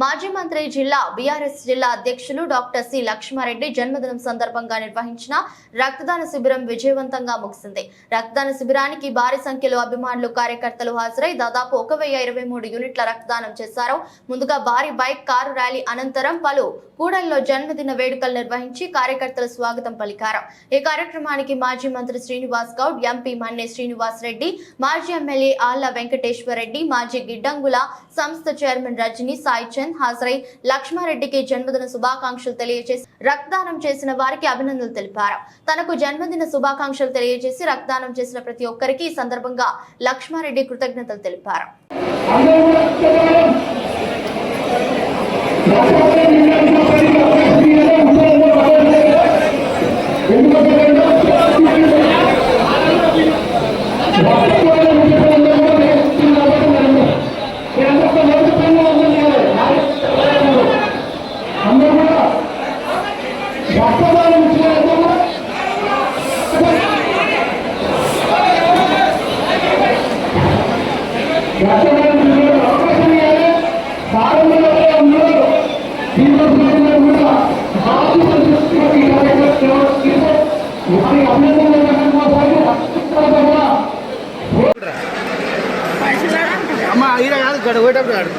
మాజీ మంత్రి జిల్లా బీఆర్ఎస్ జిల్లా అధ్యక్షులు డాక్టర్ సి లక్ష్మారెడ్డి జన్మదినం సందర్భంగా నిర్వహించిన రక్తదాన శిబిరం విజయవంతంగా ముగిసింది. రక్తదాన శిబిరానికి భారీ సంఖ్యలో అభిమానులు కార్యకర్తలు హాజరై దాదాపు ఒక వెయ్యి ఇరవై మూడు యూనిట్ల రక్తదానం చేశారు. ముందుగా భారీ బైక్ కారు ర్యాలీ అనంతరం పలు కూడల్లో జన్మదిన వేడుకలు నిర్వహించి కార్యకర్తలు స్వాగతం పలికారు. ఈ కార్యక్రమానికి మాజీ మంత్రి శ్రీనివాస్ గౌడ్ ఎంపీ మన్నే శ్రీనివాస్ రెడ్డి మాజీ ఎమ్మెల్యే ఆళ్ళ వెంకటేశ్వర రెడ్డి మాజీ గిడ్డంగుల సంస్థ చైర్మన్ రజనీ సాయి జగన్ హాజరై లక్ష్మారెడ్డికి జన్మదిన శుభాకాంక్షలు తెలియజేసి రక్తదానం చేసిన వారికి అభినందనలు తెలిపారు. తనకు జన్మదిన శుభాకాంక్షలు తెలియజేసి రక్తదానం చేసిన ప్రతి ఒక్కరికి ఈ సందర్భంగా లక్ష్మారెడ్డి కృతజ్ఞతలు తెలిపారు. అమ్మ ఈడ కాదు ఇక్కడ పోయేటప్పుడు ఆడు